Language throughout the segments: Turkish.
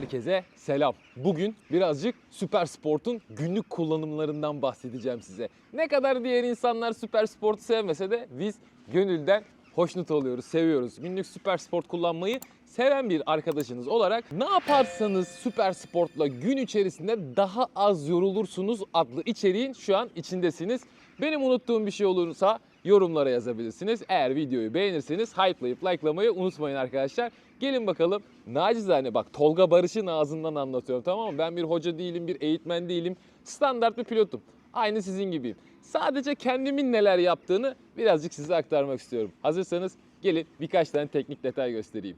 Herkese selam. Bugün birazcık süper sportun günlük kullanımlarından bahsedeceğim size. Ne kadar diğer insanlar süper sportu sevmese de biz gönülden hoşnut oluyoruz, seviyoruz. Günlük süper sport kullanmayı seven bir arkadaşınız olarak ne yaparsanız süper sportla gün içerisinde daha az yorulursunuz adlı içeriğin şu an içindesiniz. Benim unuttuğum bir şey olursa yorumlara yazabilirsiniz. Eğer videoyu beğenirseniz hype'layıp likelamayı unutmayın arkadaşlar. Gelin bakalım nacizane bak Tolga Barış'ın ağzından anlatıyorum tamam mı? Ben bir hoca değilim, bir eğitmen değilim. Standart bir pilotum. Aynı sizin gibiyim. Sadece kendimin neler yaptığını birazcık size aktarmak istiyorum. Hazırsanız gelin birkaç tane teknik detay göstereyim.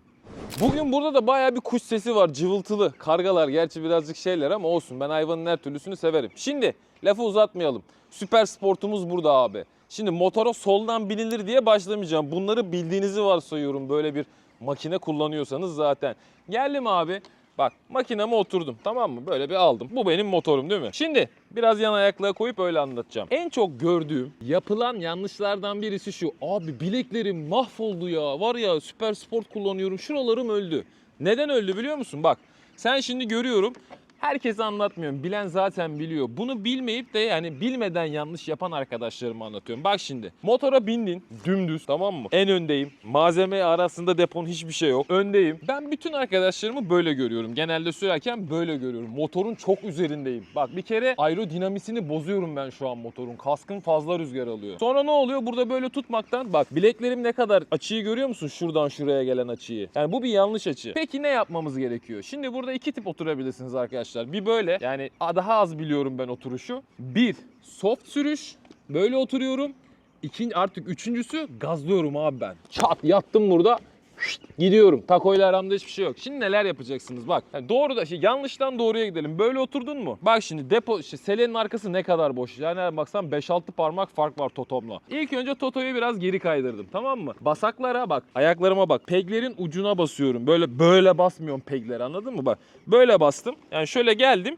Bugün burada da bayağı bir kuş sesi var cıvıltılı. Kargalar gerçi birazcık şeyler ama olsun ben hayvanın her türlüsünü severim. Şimdi lafı uzatmayalım. Süper sportumuz burada abi. Şimdi motora soldan binilir diye başlamayacağım. Bunları bildiğinizi varsayıyorum böyle bir makine kullanıyorsanız zaten. Geldim abi. Bak makineme oturdum tamam mı? Böyle bir aldım. Bu benim motorum değil mi? Şimdi biraz yan ayaklığa koyup öyle anlatacağım. En çok gördüğüm yapılan yanlışlardan birisi şu. Abi bileklerim mahvoldu ya. Var ya süper sport kullanıyorum. Şuralarım öldü. Neden öldü biliyor musun? Bak sen şimdi görüyorum. Herkese anlatmıyorum. Bilen zaten biliyor. Bunu bilmeyip de yani bilmeden yanlış yapan arkadaşlarıma anlatıyorum. Bak şimdi motora bindin dümdüz tamam mı? En öndeyim. Malzeme arasında depon hiçbir şey yok. Öndeyim. Ben bütün arkadaşlarımı böyle görüyorum. Genelde sürerken böyle görüyorum. Motorun çok üzerindeyim. Bak bir kere aerodinamisini bozuyorum ben şu an motorun. Kaskın fazla rüzgar alıyor. Sonra ne oluyor? Burada böyle tutmaktan bak bileklerim ne kadar açıyı görüyor musun? Şuradan şuraya gelen açıyı. Yani bu bir yanlış açı. Peki ne yapmamız gerekiyor? Şimdi burada iki tip oturabilirsiniz arkadaşlar. Bir böyle yani daha az biliyorum ben oturuşu. Bir soft sürüş. Böyle oturuyorum. İkinci artık üçüncüsü gazlıyorum abi ben. Çat yattım burada. Gidiyorum. Takoyla aramda hiçbir şey yok. Şimdi neler yapacaksınız bak. Yani doğru da şey yanlıştan doğruya gidelim. Böyle oturdun mu? Bak şimdi depo işte selenin arkası ne kadar boş. Yani baksan 5-6 parmak fark var totomla. İlk önce totoyu biraz geri kaydırdım tamam mı? Basaklara bak. Ayaklarıma bak. Peglerin ucuna basıyorum. Böyle böyle basmıyorum pegleri anladın mı? Bak. Böyle bastım. Yani şöyle geldim.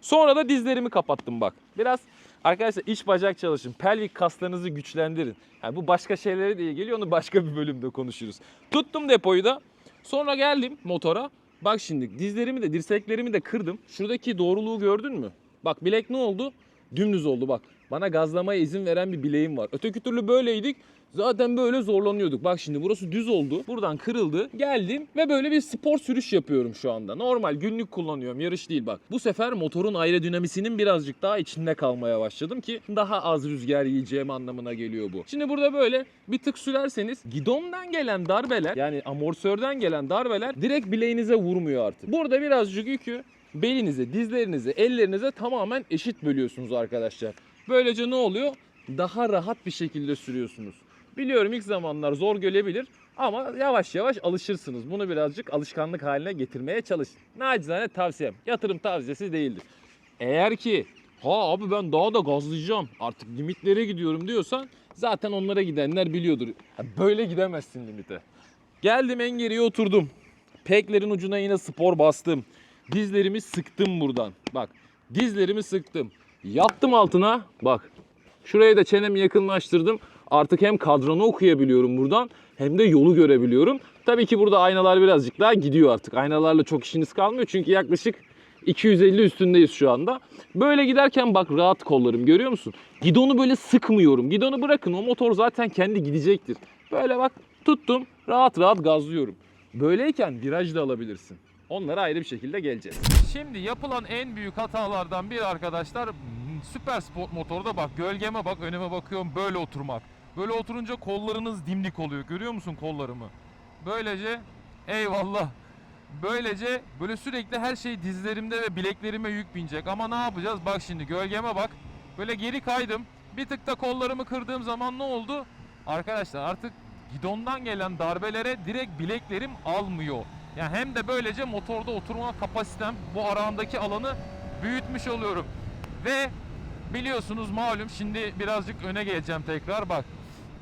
Sonra da dizlerimi kapattım bak. Biraz arkadaşlar iç bacak çalışın. Pelvik kaslarınızı güçlendirin. Yani bu başka şeylere de geliyor. Onu başka bir bölümde konuşuruz. Tuttum depoyu da. Sonra geldim motora. Bak şimdi dizlerimi de dirseklerimi de kırdım. Şuradaki doğruluğu gördün mü? Bak bilek ne oldu? Dümdüz oldu bak. Bana gazlamaya izin veren bir bileğim var. Öteki türlü böyleydik. Zaten böyle zorlanıyorduk. Bak şimdi burası düz oldu. Buradan kırıldı. Geldim ve böyle bir spor sürüş yapıyorum şu anda. Normal günlük kullanıyorum. Yarış değil bak. Bu sefer motorun aerodinamisinin birazcık daha içinde kalmaya başladım ki daha az rüzgar yiyeceğim anlamına geliyor bu. Şimdi burada böyle bir tık sürerseniz gidondan gelen darbeler yani amortisörden gelen darbeler direkt bileğinize vurmuyor artık. Burada birazcık yükü belinize, dizlerinize, ellerinize tamamen eşit bölüyorsunuz arkadaşlar. Böylece ne oluyor? Daha rahat bir şekilde sürüyorsunuz. Biliyorum ilk zamanlar zor gelebilir ama yavaş yavaş alışırsınız. Bunu birazcık alışkanlık haline getirmeye çalışın. Nacizane tavsiyem. Yatırım tavsiyesi değildir. Eğer ki ha abi ben daha da gazlayacağım artık limitlere gidiyorum diyorsan zaten onlara gidenler biliyordur. Böyle gidemezsin limite. Geldim en geriye oturdum. Peklerin ucuna yine spor bastım. Dizlerimi sıktım buradan. Bak dizlerimi sıktım. Yattım altına. Bak şuraya da çenemi yakınlaştırdım. Artık hem kadranı okuyabiliyorum buradan hem de yolu görebiliyorum. Tabii ki burada aynalar birazcık daha gidiyor artık. Aynalarla çok işiniz kalmıyor çünkü yaklaşık 250 üstündeyiz şu anda. Böyle giderken bak rahat kollarım görüyor musun? Gidonu böyle sıkmıyorum. Gidonu bırakın o motor zaten kendi gidecektir. Böyle bak tuttum rahat rahat gazlıyorum. Böyleyken viraj da alabilirsin. Onlara ayrı bir şekilde geleceğiz. Şimdi yapılan en büyük hatalardan biri arkadaşlar süper sport motorda bak gölgeme bak önüme bakıyorum böyle oturmak. Böyle oturunca kollarınız dimdik oluyor. Görüyor musun kollarımı? Böylece eyvallah. Böylece böyle sürekli her şey dizlerimde ve bileklerime yük binecek. Ama ne yapacağız? Bak şimdi gölgeme bak. Böyle geri kaydım. Bir tık da kollarımı kırdığım zaman ne oldu? Arkadaşlar artık gidondan gelen darbelere direkt bileklerim almıyor. Yani hem de böylece motorda oturma kapasitem bu arandaki alanı büyütmüş oluyorum. Ve biliyorsunuz malum şimdi birazcık öne geleceğim tekrar bak.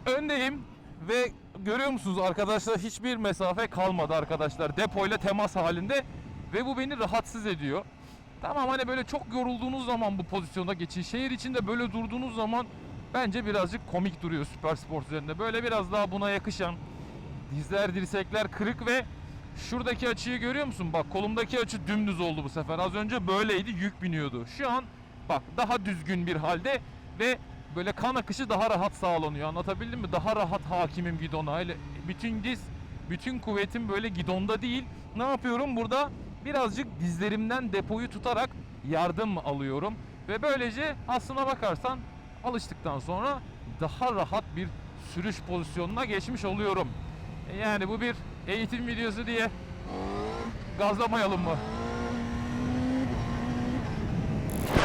Öndeyim ve görüyor musunuz arkadaşlar hiçbir mesafe kalmadı arkadaşlar. Depoyla temas halinde ve bu beni rahatsız ediyor. Tamam hani böyle çok yorulduğunuz zaman bu pozisyonda geçin. Şehir içinde böyle durduğunuz zaman bence birazcık komik duruyor süper sport üzerinde. Böyle biraz daha buna yakışan dizler dirsekler kırık ve Şuradaki açıyı görüyor musun? Bak kolumdaki açı dümdüz oldu bu sefer. Az önce böyleydi yük biniyordu. Şu an bak daha düzgün bir halde ve böyle kan akışı daha rahat sağlanıyor. Anlatabildim mi? Daha rahat hakimim gidona. Öyle bütün diz, bütün kuvvetim böyle gidonda değil. Ne yapıyorum? Burada birazcık dizlerimden depoyu tutarak yardım alıyorum. Ve böylece aslına bakarsan alıştıktan sonra daha rahat bir sürüş pozisyonuna geçmiş oluyorum. Yani bu bir eğitim videosu diye gazlamayalım mı?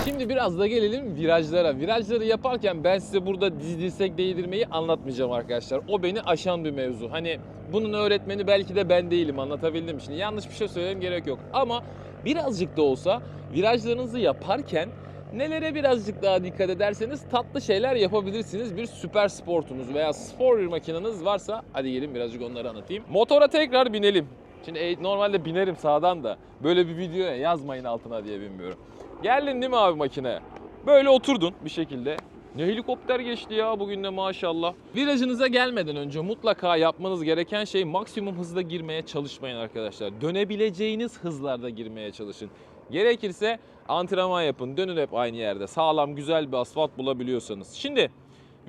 Şimdi biraz da gelelim virajlara. Virajları yaparken ben size burada diz dirsek değdirmeyi anlatmayacağım arkadaşlar. O beni aşan bir mevzu. Hani bunun öğretmeni belki de ben değilim anlatabildim? Şimdi yanlış bir şey söyleyeyim gerek yok. Ama birazcık da olsa virajlarınızı yaparken nelere birazcık daha dikkat ederseniz tatlı şeyler yapabilirsiniz. Bir süper sportunuz veya spor makineniz varsa hadi gelin birazcık onları anlatayım. Motora tekrar binelim. Şimdi e, normalde binerim sağdan da böyle bir videoya yazmayın altına diye bilmiyorum. Geldin değil mi abi makineye? Böyle oturdun bir şekilde. Ne helikopter geçti ya bugün de maşallah. Virajınıza gelmeden önce mutlaka yapmanız gereken şey maksimum hızda girmeye çalışmayın arkadaşlar. Dönebileceğiniz hızlarda girmeye çalışın. Gerekirse antrenman yapın. Dönün hep aynı yerde. Sağlam güzel bir asfalt bulabiliyorsanız. Şimdi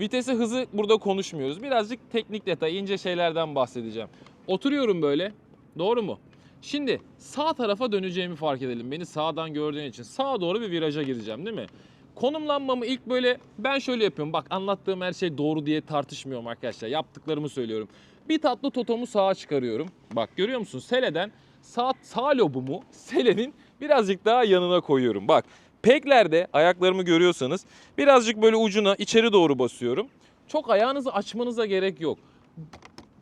vitesi hızı burada konuşmuyoruz. Birazcık teknik detay, ince şeylerden bahsedeceğim. Oturuyorum böyle. Doğru mu? Şimdi sağ tarafa döneceğimi fark edelim. Beni sağdan gördüğün için sağa doğru bir viraja gireceğim değil mi? Konumlanmamı ilk böyle ben şöyle yapıyorum. Bak anlattığım her şey doğru diye tartışmıyorum arkadaşlar. Yaptıklarımı söylüyorum. Bir tatlı totomu sağa çıkarıyorum. Bak görüyor musun? Seleden sağ, sağ lobumu selenin birazcık daha yanına koyuyorum. Bak peklerde ayaklarımı görüyorsanız birazcık böyle ucuna içeri doğru basıyorum. Çok ayağınızı açmanıza gerek yok.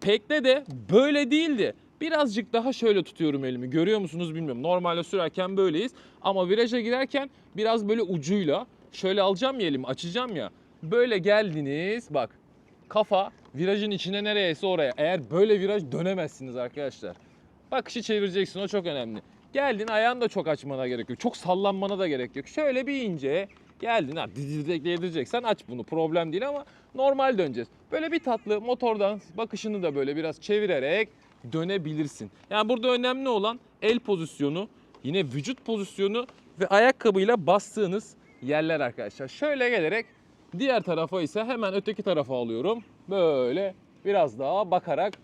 Pekte de böyle değildi. Birazcık daha şöyle tutuyorum elimi. Görüyor musunuz bilmiyorum. Normalde sürerken böyleyiz. Ama viraja girerken biraz böyle ucuyla şöyle alacağım ya elimi açacağım ya. Böyle geldiniz bak. Kafa virajın içine nereyse oraya. Eğer böyle viraj dönemezsiniz arkadaşlar. Bakışı çevireceksin o çok önemli. Geldin ayağını da çok açmana gerek yok. Çok sallanmana da gerek yok. Şöyle bir ince geldin. Ha, dizilekleyebileceksen aç bunu problem değil ama normal döneceğiz. Böyle bir tatlı motordan bakışını da böyle biraz çevirerek dönebilirsin. Yani burada önemli olan el pozisyonu, yine vücut pozisyonu ve ayakkabıyla bastığınız yerler arkadaşlar. Şöyle gelerek diğer tarafa ise hemen öteki tarafa alıyorum. Böyle biraz daha bakarak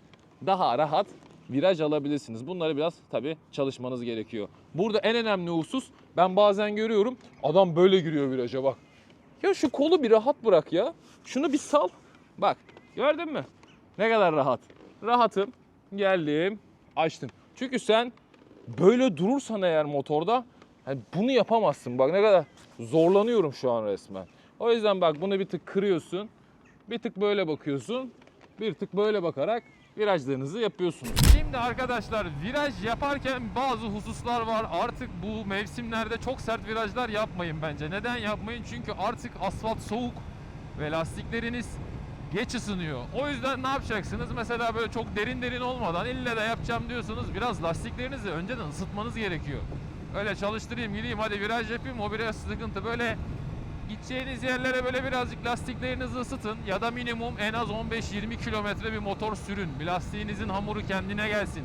daha rahat viraj alabilirsiniz. Bunları biraz tabii çalışmanız gerekiyor. Burada en önemli husus ben bazen görüyorum adam böyle giriyor viraja bak. Ya şu kolu bir rahat bırak ya. Şunu bir sal. Bak gördün mü? Ne kadar rahat. Rahatım. Geldim. Açtım. Çünkü sen böyle durursan eğer motorda hani bunu yapamazsın. Bak ne kadar zorlanıyorum şu an resmen. O yüzden bak bunu bir tık kırıyorsun. Bir tık böyle bakıyorsun. Bir tık böyle bakarak virajlarınızı yapıyorsunuz. Şimdi arkadaşlar viraj yaparken bazı hususlar var. Artık bu mevsimlerde çok sert virajlar yapmayın bence. Neden yapmayın? Çünkü artık asfalt soğuk ve lastikleriniz geç ısınıyor. O yüzden ne yapacaksınız? Mesela böyle çok derin derin olmadan ille de yapacağım diyorsanız biraz lastiklerinizi önceden ısıtmanız gerekiyor. Öyle çalıştırayım gideyim hadi viraj yapayım o biraz sıkıntı. Böyle gideceğiniz yerlere böyle birazcık lastiklerinizi ısıtın ya da minimum en az 15-20 kilometre bir motor sürün. Bir lastiğinizin hamuru kendine gelsin.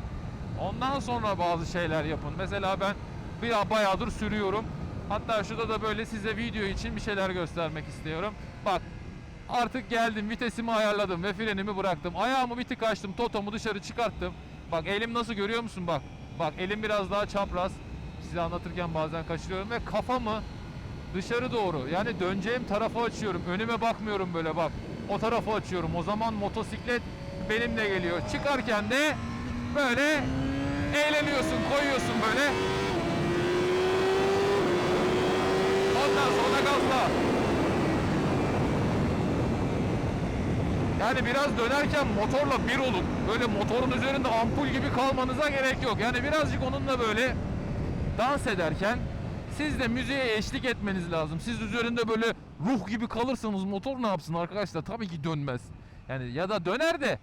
Ondan sonra bazı şeyler yapın. Mesela ben bir bayağıdır sürüyorum. Hatta şurada da böyle size video için bir şeyler göstermek istiyorum. Bak artık geldim vitesimi ayarladım ve frenimi bıraktım. Ayağımı bir tık açtım totomu dışarı çıkarttım. Bak elim nasıl görüyor musun bak. Bak elim biraz daha çapraz. Size anlatırken bazen kaçırıyorum ve kafamı dışarı doğru yani döneceğim tarafa açıyorum. Önüme bakmıyorum böyle bak. O tarafa açıyorum. O zaman motosiklet benimle geliyor. Çıkarken de böyle eğleniyorsun, koyuyorsun böyle. Ondan sonra gazla. Yani biraz dönerken motorla bir olun. Böyle motorun üzerinde ampul gibi kalmanıza gerek yok. Yani birazcık onunla böyle dans ederken siz de müziğe eşlik etmeniz lazım. Siz üzerinde böyle ruh gibi kalırsanız motor ne yapsın arkadaşlar? Tabii ki dönmez. Yani ya da döner de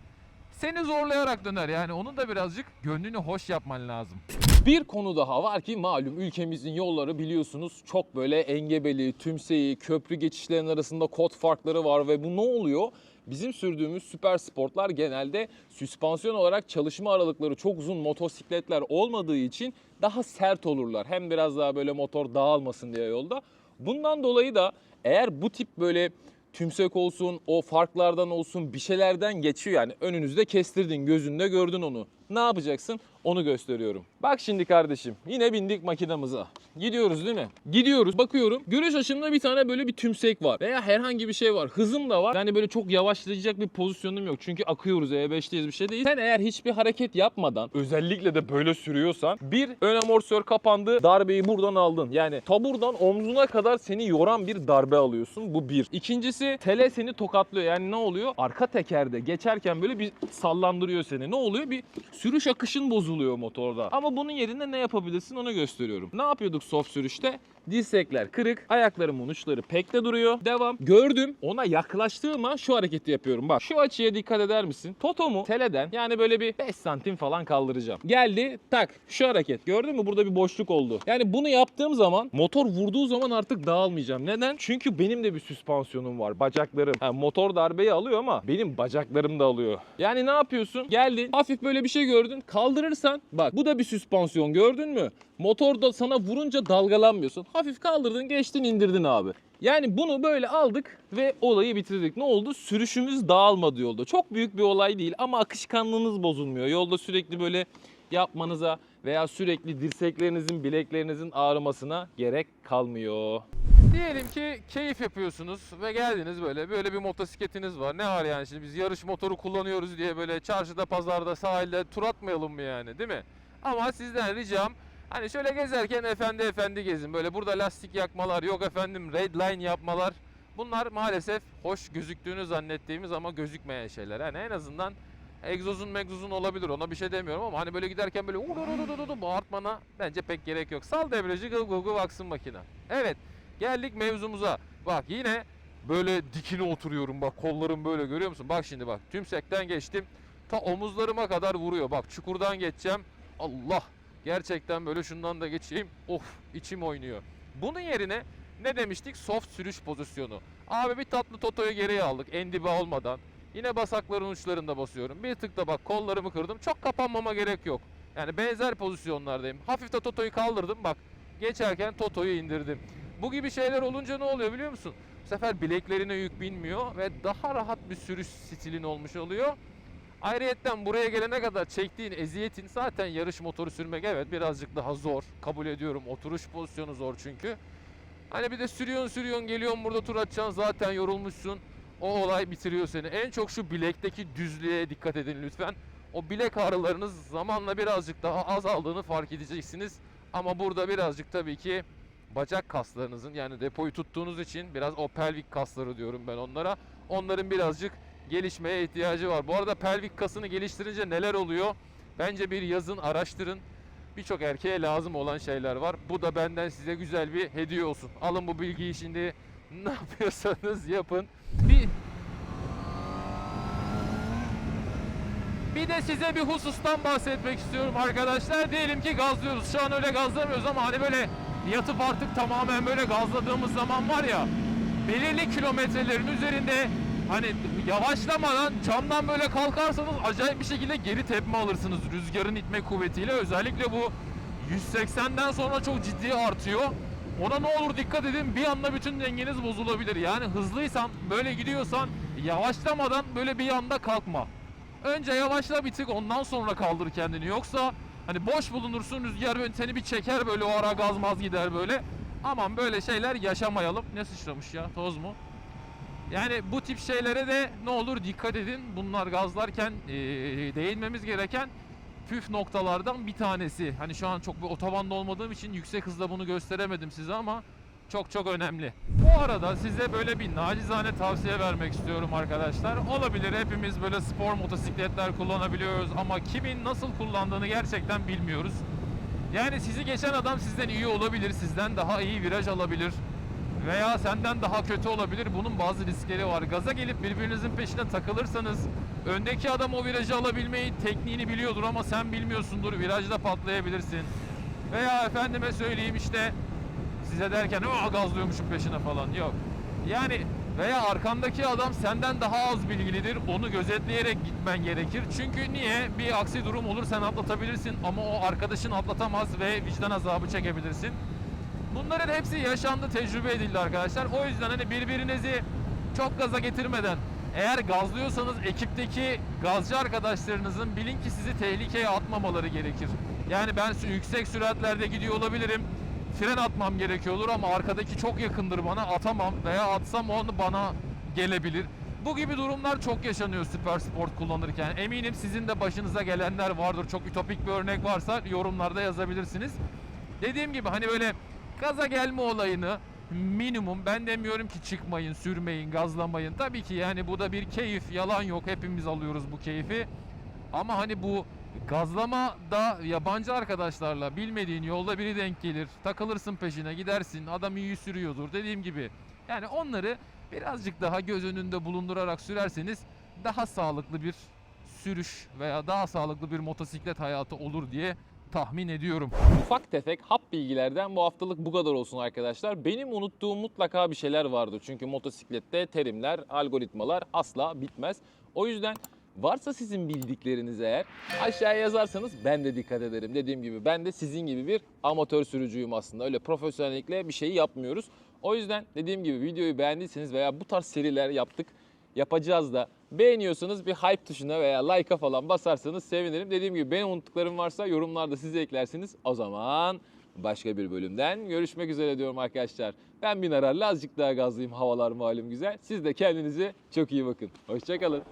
seni zorlayarak döner. Yani onun da birazcık gönlünü hoş yapman lazım. Bir konu daha var ki malum ülkemizin yolları biliyorsunuz çok böyle engebeli, tümseyi, köprü geçişlerinin arasında kod farkları var ve bu ne oluyor? Bizim sürdüğümüz süper sportlar genelde süspansiyon olarak çalışma aralıkları çok uzun motosikletler olmadığı için daha sert olurlar. Hem biraz daha böyle motor dağılmasın diye yolda. Bundan dolayı da eğer bu tip böyle tümsek olsun, o farklardan olsun bir şeylerden geçiyor yani önünüzde kestirdin, gözünde gördün onu. Ne yapacaksın? Onu gösteriyorum. Bak şimdi kardeşim yine bindik makinamıza. Gidiyoruz değil mi? Gidiyoruz. Bakıyorum. Görüş açımda bir tane böyle bir tümsek var. Veya herhangi bir şey var. Hızım da var. Yani böyle çok yavaşlayacak bir pozisyonum yok. Çünkü akıyoruz E5'teyiz bir şey değil. Sen eğer hiçbir hareket yapmadan özellikle de böyle sürüyorsan bir ön amortisör kapandı. Darbeyi buradan aldın. Yani taburdan omzuna kadar seni yoran bir darbe alıyorsun. Bu bir. İkincisi tele seni tokatlıyor. Yani ne oluyor? Arka tekerde geçerken böyle bir sallandırıyor seni. Ne oluyor? Bir sürüş akışın bozuluyor motorda. Ama bunun yerine ne yapabilirsin onu gösteriyorum. Ne yapıyorduk soft sürüşte? Dirsekler kırık, ayaklarımın uçları pekte duruyor. Devam. Gördüm. Ona yaklaştığım an şu hareketi yapıyorum. Bak şu açıya dikkat eder misin? Totomu teleden yani böyle bir 5 santim falan kaldıracağım. Geldi tak şu hareket. Gördün mü? Burada bir boşluk oldu. Yani bunu yaptığım zaman motor vurduğu zaman artık dağılmayacağım. Neden? Çünkü benim de bir süspansiyonum var. Bacaklarım. Ha, motor darbeyi alıyor ama benim bacaklarım da alıyor. Yani ne yapıyorsun? Geldin hafif böyle bir şey gördün. Kaldırırsan bak bu da bir süspansiyon gördün mü? Motorda sana vurunca dalgalanmıyorsun. Hafif kaldırdın geçtin indirdin abi. Yani bunu böyle aldık ve olayı bitirdik. Ne oldu? Sürüşümüz dağılmadı yolda. Çok büyük bir olay değil ama akışkanlığınız bozulmuyor. Yolda sürekli böyle yapmanıza veya sürekli dirseklerinizin, bileklerinizin ağrımasına gerek kalmıyor. Diyelim ki keyif yapıyorsunuz ve geldiniz böyle böyle bir motosikletiniz var. Ne var yani şimdi biz yarış motoru kullanıyoruz diye böyle çarşıda, pazarda, sahilde tur atmayalım mı yani değil mi? Ama sizden ricam hani şöyle gezerken efendi efendi gezin. Böyle burada lastik yakmalar, yok efendim red line yapmalar. Bunlar maalesef hoş gözüktüğünü zannettiğimiz ama gözükmeyen şeyler. Yani en azından egzozun megzozun olabilir ona bir şey demiyorum ama hani böyle giderken böyle bağırtmana bence pek gerek yok. Sal debriyajı gıl gıl gıl aksın makine. Evet geldik mevzumuza. Bak yine böyle dikine oturuyorum bak kollarım böyle görüyor musun? Bak şimdi bak tümsekten geçtim ta omuzlarıma kadar vuruyor. Bak çukurdan geçeceğim. Allah gerçekten böyle şundan da geçeyim. Of içim oynuyor. Bunun yerine ne demiştik? Soft sürüş pozisyonu. Abi bir tatlı totoyu geriye aldık en dibe olmadan. Yine basakların uçlarında basıyorum. Bir tık da bak kollarımı kırdım. Çok kapanmama gerek yok. Yani benzer pozisyonlardayım. Hafif de Toto'yu kaldırdım bak. Geçerken Toto'yu indirdim. Bu gibi şeyler olunca ne oluyor biliyor musun? Bu sefer bileklerine yük binmiyor ve daha rahat bir sürüş stilin olmuş oluyor. Ayrıyetten buraya gelene kadar çektiğin eziyetin zaten yarış motoru sürmek evet birazcık daha zor. Kabul ediyorum. Oturuş pozisyonu zor çünkü. Hani bir de sürüyorsun sürüyorsun geliyorsun burada tur atacaksın zaten yorulmuşsun. O olay bitiriyor seni. En çok şu bilekteki düzlüğe dikkat edin lütfen. O bilek ağrılarınız zamanla birazcık daha azaldığını fark edeceksiniz. Ama burada birazcık tabii ki bacak kaslarınızın yani depoyu tuttuğunuz için biraz o pelvik kasları diyorum ben onlara. Onların birazcık gelişmeye ihtiyacı var. Bu arada pelvik kasını geliştirince neler oluyor? Bence bir yazın araştırın. Birçok erkeğe lazım olan şeyler var. Bu da benden size güzel bir hediye olsun. Alın bu bilgiyi şimdi ne yapıyorsanız yapın. Bir Bir de size bir husustan bahsetmek istiyorum arkadaşlar. Diyelim ki gazlıyoruz. Şu an öyle gazlamıyoruz ama hani böyle yatıp artık tamamen böyle gazladığımız zaman var ya belirli kilometrelerin üzerinde hani yavaşlamadan camdan böyle kalkarsanız acayip bir şekilde geri tepme alırsınız rüzgarın itme kuvvetiyle. Özellikle bu 180'den sonra çok ciddi artıyor. Ona ne olur dikkat edin bir anda bütün dengeniz bozulabilir. Yani hızlıysan böyle gidiyorsan yavaşlamadan böyle bir anda kalkma. Önce yavaşla bir tık ondan sonra kaldır kendini. Yoksa hani boş bulunursun rüzgar böyle seni bir çeker böyle o ara gaz maz gider böyle. Aman böyle şeyler yaşamayalım. Ne sıçramış ya toz mu? Yani bu tip şeylere de ne olur dikkat edin. Bunlar gazlarken eee, değinmemiz gereken püf noktalardan bir tanesi. Hani şu an çok bir otobanda olmadığım için yüksek hızla bunu gösteremedim size ama çok çok önemli. Bu arada size böyle bir nacizane tavsiye vermek istiyorum arkadaşlar. Olabilir hepimiz böyle spor motosikletler kullanabiliyoruz ama kimin nasıl kullandığını gerçekten bilmiyoruz. Yani sizi geçen adam sizden iyi olabilir, sizden daha iyi viraj alabilir veya senden daha kötü olabilir. Bunun bazı riskleri var. Gaza gelip birbirinizin peşine takılırsanız öndeki adam o virajı alabilmeyi tekniğini biliyordur ama sen bilmiyorsundur. Virajda patlayabilirsin. Veya efendime söyleyeyim işte size derken o gazlıyormuşum peşine falan. Yok. Yani veya arkandaki adam senden daha az bilgilidir. Onu gözetleyerek gitmen gerekir. Çünkü niye? Bir aksi durum olur sen atlatabilirsin ama o arkadaşın atlatamaz ve vicdan azabı çekebilirsin. Bunların hepsi yaşandı, tecrübe edildi arkadaşlar. O yüzden hani birbirinizi çok gaza getirmeden eğer gazlıyorsanız ekipteki gazcı arkadaşlarınızın bilin ki sizi tehlikeye atmamaları gerekir. Yani ben yüksek süratlerde gidiyor olabilirim. Fren atmam gerekiyor olur ama arkadaki çok yakındır bana atamam veya atsam onu bana gelebilir. Bu gibi durumlar çok yaşanıyor süper sport kullanırken. Eminim sizin de başınıza gelenler vardır. Çok ütopik bir örnek varsa yorumlarda yazabilirsiniz. Dediğim gibi hani böyle gaza gelme olayını minimum ben demiyorum ki çıkmayın, sürmeyin, gazlamayın. Tabii ki yani bu da bir keyif, yalan yok. Hepimiz alıyoruz bu keyfi. Ama hani bu gazlama da yabancı arkadaşlarla bilmediğin yolda biri denk gelir. Takılırsın peşine gidersin. Adam iyi sürüyordur dediğim gibi. Yani onları birazcık daha göz önünde bulundurarak sürerseniz daha sağlıklı bir sürüş veya daha sağlıklı bir motosiklet hayatı olur diye tahmin ediyorum. Ufak tefek hap bilgilerden bu haftalık bu kadar olsun arkadaşlar. Benim unuttuğum mutlaka bir şeyler vardır. Çünkü motosiklette terimler, algoritmalar asla bitmez. O yüzden varsa sizin bildikleriniz eğer aşağıya yazarsanız ben de dikkat ederim. Dediğim gibi ben de sizin gibi bir amatör sürücüyüm aslında. Öyle profesyonellikle bir şeyi yapmıyoruz. O yüzden dediğim gibi videoyu beğendiyseniz veya bu tarz seriler yaptık yapacağız da beğeniyorsanız bir hype tuşuna veya like'a falan basarsanız sevinirim. Dediğim gibi benim unuttuklarım varsa yorumlarda siz eklersiniz. O zaman başka bir bölümden görüşmek üzere diyorum arkadaşlar. Ben bir nararla azıcık daha gazlayayım havalar malum güzel. Siz de kendinize çok iyi bakın. Hoşçakalın.